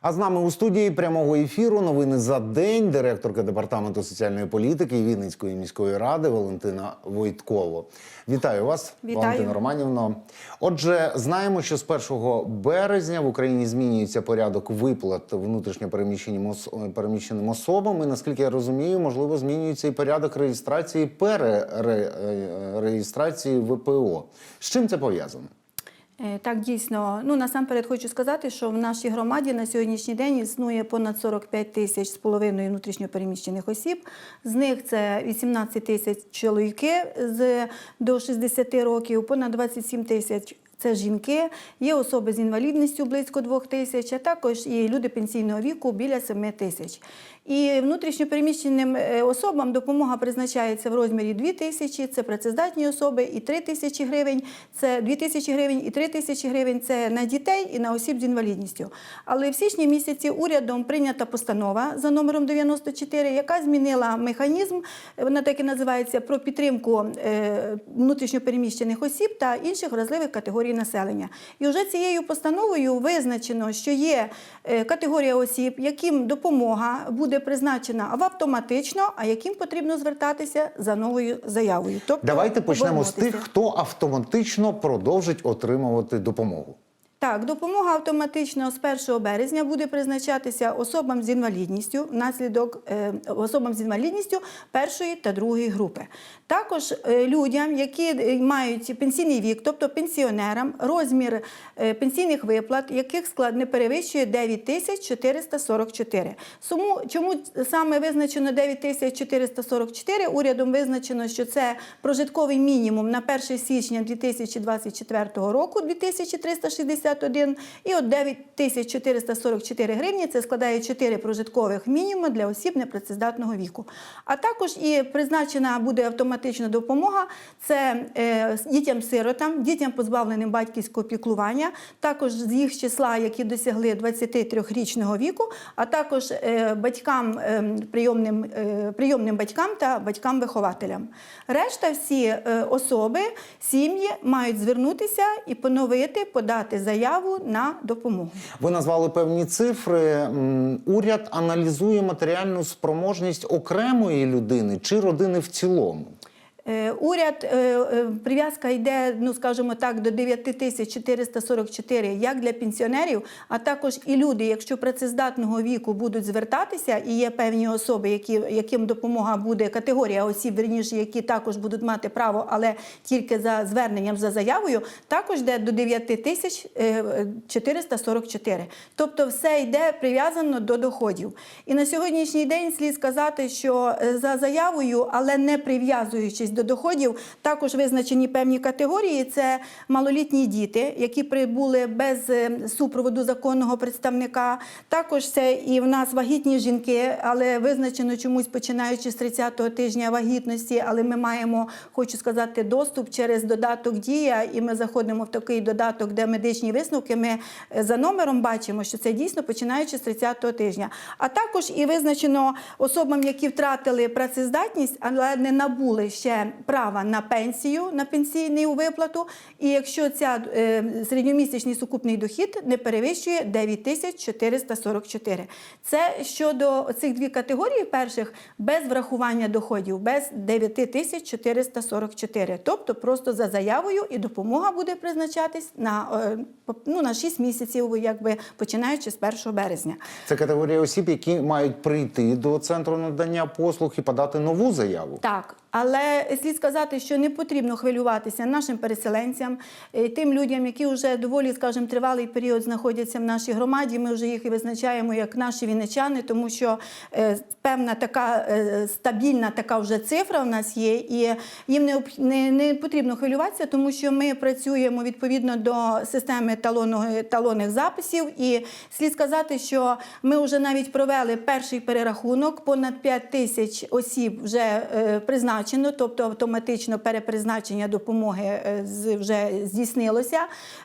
А з нами у студії прямого ефіру новини за день. Директорка департаменту соціальної політики Вінницької міської ради Валентина Войтково. Вітаю вас, Вітаю. Валентина Романівна. Отже, знаємо, що з 1 березня в Україні змінюється порядок виплат внутрішньопереміщеним переміщеним особам. І наскільки я розумію, можливо, змінюється і порядок реєстрації перереєстрації ВПО. З чим це пов'язано? Е, Так, дійсно. Ну насамперед хочу сказати, що в нашій громаді на сьогоднішній день існує понад 45 тисяч з половиною внутрішньопереміщених осіб. З них це 18 тисяч чоловіки з до 60 років, понад 27 тисяч. Це жінки, є особи з інвалідністю близько 2 тисяч, а також і люди пенсійного віку біля 7 тисяч. І внутрішньопереміщеним е, особам допомога призначається в розмірі 2 тисячі, це працездатні особи, і 3 тисячі гривень, це 2 тисячі гривень і 3 тисячі гривень це на дітей і на осіб з інвалідністю. Але в січні місяці урядом прийнята постанова за номером 94, яка змінила механізм, вона так і називається про підтримку е, внутрішньопереміщених осіб та інших вразливих категорій населення. І вже цією постановою визначено, що є е, категорія осіб, яким допомога буде призначена або автоматично, а яким потрібно звертатися за новою заявою. Тобто Давайте почнемо з тих, хто автоматично продовжить отримувати допомогу. Так, допомога автоматично з 1 березня буде призначатися особам з інвалідністю внаслідок е, особам з інвалідністю першої та другої групи. Також е, людям, які е, мають пенсійний вік, тобто пенсіонерам, розмір е, пенсійних виплат, яких склад не перевищує 9 тисяч 444. Суму, чому саме визначено 9 тисяч 444? Урядом визначено, що це прожитковий мінімум на 1 січня 2024 року 2361 і от 9444 гривні це складає 4 прожиткових мінімуми для осіб непрацездатного віку. А також і призначена буде автоматична допомога це е, дітям-сиротам, дітям позбавленим батьківського піклування, також з їх числа, які досягли 23-річного віку, а також е, батькам е, прийомним, прийомним батькам та батькам-вихователям. Решта всі особи, сім'ї мають звернутися і поновити, подати заяву на допомогу. Ви назвали певні цифри. Уряд аналізує матеріальну спроможність окремої людини чи родини в цілому. Е, Уряд е, е, прив'язка йде, ну скажімо так, до 9444 як для пенсіонерів, а також і люди, якщо працездатного віку будуть звертатися, і є певні особи, які, яким допомога буде категорія осіб, верніше, які також будуть мати право, але тільки за зверненням за заявою, також йде до 9444. Тобто все йде прив'язано до доходів. І на сьогоднішній день слід сказати, що за заявою, але не прив'язуючись до доходів, також визначені певні категорії. Це малолітні діти, які прибули без е, супроводу законного представника. Також це і в нас вагітні жінки, але визначено чомусь починаючи з 30-го тижня вагітності. Але ми маємо, хочу сказати, доступ через додаток Дія, і ми заходимо в такий додаток, де медичні висновки. Ми е, за номером бачимо, що це дійсно починаючи з 30-го тижня. А також і визначено особам, які втратили працездатність, але не набули ще права на пенсію, на пенсійну виплату. І якщо ця е, середньомісячний сукупний дохід не перевищує 9444. Це щодо цих дві категорії перших без врахування доходів, без 9444. Тобто просто за заявою і допомога буде призначатись на, е, ну, на 6 місяців, якби починаючи з 1 березня. Це категорія осіб, які мають прийти до центру надання послуг і подати нову заяву. Так, але слід сказати, що не потрібно хвилюватися нашим переселенцям, е, тим людям, які вже доволі, скажімо, тривалий період знаходяться в нашій громаді. Ми вже їх і визначаємо як наші вінничани, тому що е, певна така е, стабільна така вже цифра в нас є, і їм не, не, не потрібно хвилюватися, тому що ми працюємо відповідно до системи талонного, талонних записів. І слід сказати, що ми вже навіть провели перший перерахунок, понад 5 тисяч осіб вже призначено, тобто тобто автоматично перепризначення допомоги е, вже здійснилося.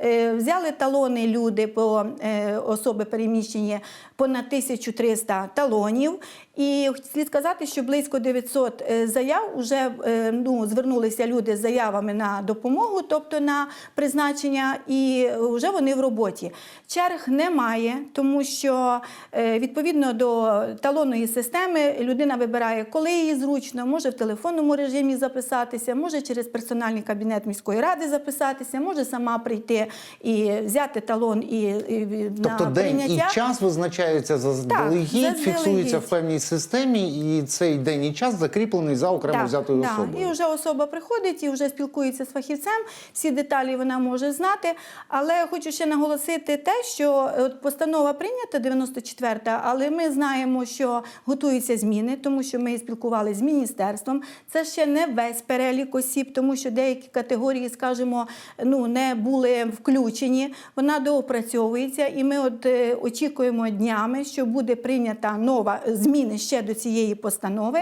Е, Взяли талони люди по е, особи переміщені понад 1300 талонів. І слід сказати, що близько 900 е, заяв вже ну, звернулися люди з заявами на допомогу, тобто на призначення, і вже вони в роботі. Черг немає, тому що відповідно до талонної системи людина вибирає, коли їй зручно, може в телефонному режимі записатися, може через персональний кабінет міської ради записатися, може сама прийти і взяти талон і, і Тобто на день прийняття. і час визначаються заздалегідь, заздалегідь. фіксується в певній системі, і цей день і час закріплений за окремо взятою да. особою. І вже особа приходить і вже спілкується з фахівцем. Всі деталі вона може знати. Але хочу ще наголосити те, що от постанова прийнята 94-та, але ми знаємо, що готуються зміни, тому що ми спілкувалися з міністерством. Це ще не весь перелік осіб, тому що деякі категорії, скажімо, ну не були включені. Вона доопрацьовується, і ми от е, очікуємо днями, що буде прийнята нова зміни ще до цієї постанови.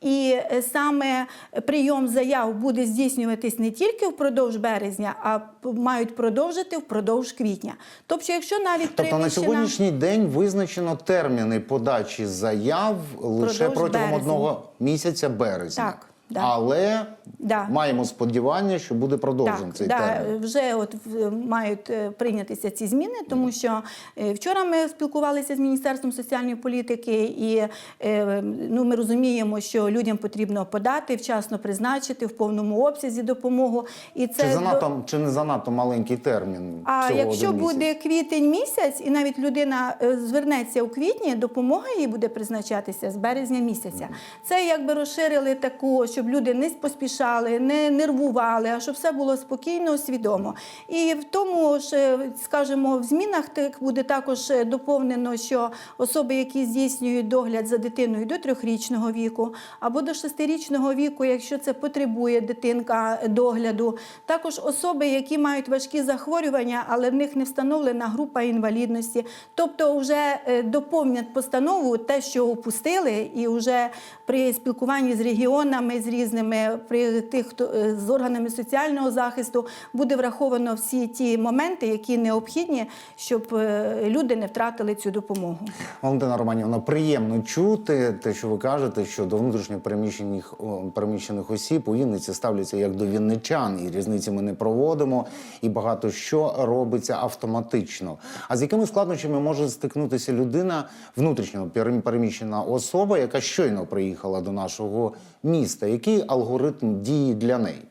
І е, саме прийом заяв буде здійснюватись не тільки впродовж березня, а мають продовжити впродовж квітня. Тобто, якщо навіть Тобто на сьогоднішній день визначено терміни подачі заяв лише протягом березня. одного місяця березня. Так, да. Але Да. маємо сподівання, що буде продовжений цей да, термін. вже от в- мають е, прийнятися ці зміни, тому що е, вчора ми спілкувалися з Міністерством соціальної політики, і е, ну, ми розуміємо, що людям потрібно подати, вчасно призначити в повному обсязі допомогу. І це Чи занадто чи не занадто маленький термін? А якщо буде квітень місяць, і навіть людина звернеться у квітні, допомога їй буде призначатися з березня місяця. Це якби розширили таку, щоб люди не поспішали, не нервували, а щоб все було спокійно, свідомо. І в тому ж, е, скажімо, в змінах так буде також е, доповнено, що особи, які здійснюють догляд за дитиною до трьохрічного віку або до шестирічного віку, якщо це потребує дитинка догляду, також особи, які мають важкі захворювання, але в них не встановлена група інвалідності. Тобто, вже е, доповнять постанову те, що упустили, і вже при спілкуванні з регіонами, з різними при тих, хто е, з органами соціального захисту буде враховано всі ті моменти, які необхідні, щоб е, люди не втратили цю допомогу. Валентина Романівна, приємно чути те, що ви кажете, що до внутрішньо переміщених, переміщених осіб у Вінниці ставляться як до вінничан, і різниці ми не проводимо, і багато що робиться автоматично. А з якими складнощами може стикнутися людина, внутрішньо перем- переміщена особа, яка щойно приїхала до нашого міста? Який алгоритм дії для неї?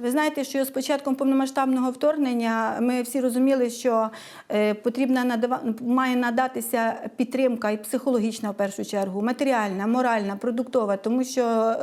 Ви знаєте, що з початком повномасштабного вторгнення ми всі розуміли, що е, потрібна надава... має надатися підтримка і психологічна в першу чергу, матеріальна, моральна, продуктова, тому що е,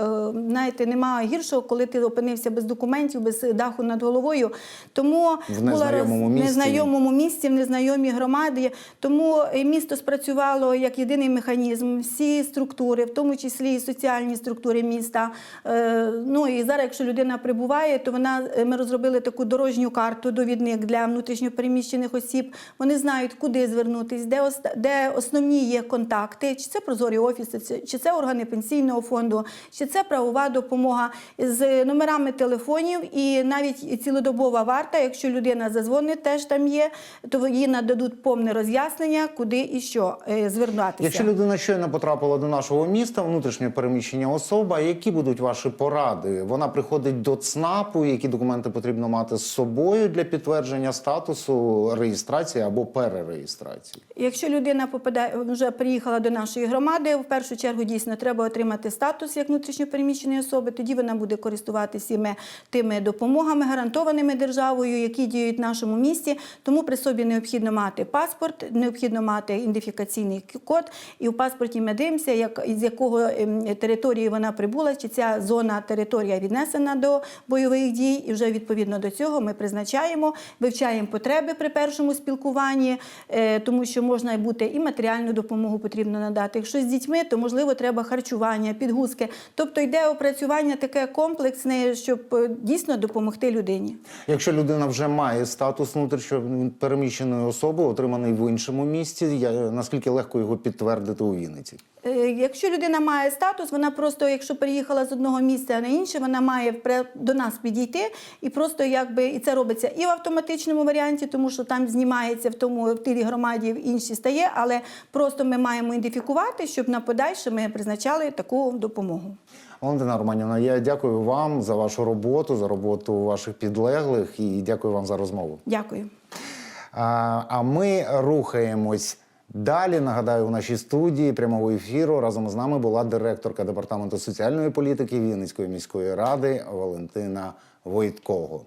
знаєте, немає гіршого, коли ти опинився без документів, без даху над головою. Тому В була незнайомому місці. незнайомому місці, в незнайомій громаді. Тому місто спрацювало як єдиний механізм, всі структури, в тому числі і соціальні структури міста. Е, Ну і зараз, якщо людина прибуває, то вона е, ми розробили таку дорожню карту довідник для внутрішньопереміщених осіб. Вони знають, куди звернутись, де де основні є контакти, чи це прозорі офіси, чи- це органи пенсійного фонду, чи це правова допомога з номерами телефонів і навіть цілодобова варта. Якщо людина зазвонить, теж там є, то їй нададуть повне роз'яснення, куди і що е, звернутися. Якщо людина щойно потрапила до нашого міста, внутрішньо переміщення особа, які будуть ваші поради? Вона приходить до ЦНАПу, які документи потрібно мати з собою для підтвердження статусу реєстрації або перереєстрації? Якщо людина попадає вже приїхала до нашої громади, в першу чергу дійсно треба отримати статус як внутрішньопереміщеної особи. Тоді вона буде користуватися тими допомогами, гарантованими державою, які діють в нашому місті. Тому при собі необхідно мати паспорт, необхідно мати ідентифікаційний код. І в паспорті ми дивимося, як з якого ем, території вона прибула, чи ця зона територія віднесена до бойових бойових дій, і вже відповідно до цього ми призначаємо, вивчаємо потреби при першому спілкуванні, е, тому що можна бути і матеріальну допомогу потрібно надати. Якщо з дітьми, то можливо треба харчування, підгузки. Тобто йде опрацювання таке комплексне, щоб е, дійсно допомогти людині. Якщо людина вже має статус внутрішньо переміщеної особи, отриманий в іншому місті, я, наскільки легко його підтвердити у Вінниці? Е, Якщо людина має статус, вона просто, якщо переїхала з одного місця на інше, вона має до нас підійти і просто якби і це робиться і в автоматичному варіанті, тому що там знімається в тому в тій громаді, в іншій стає, але просто ми маємо ідентифікувати, щоб на подальше ми призначали таку допомогу. Валентина Романівна, я дякую вам за вашу роботу, за роботу ваших підлеглих і дякую вам за розмову. Дякую. А, а ми рухаємось далі. Нагадаю, у нашій студії прямого ефіру разом з нами була директорка департаменту соціальної політики Вінницької міської ради Валентина Войткого.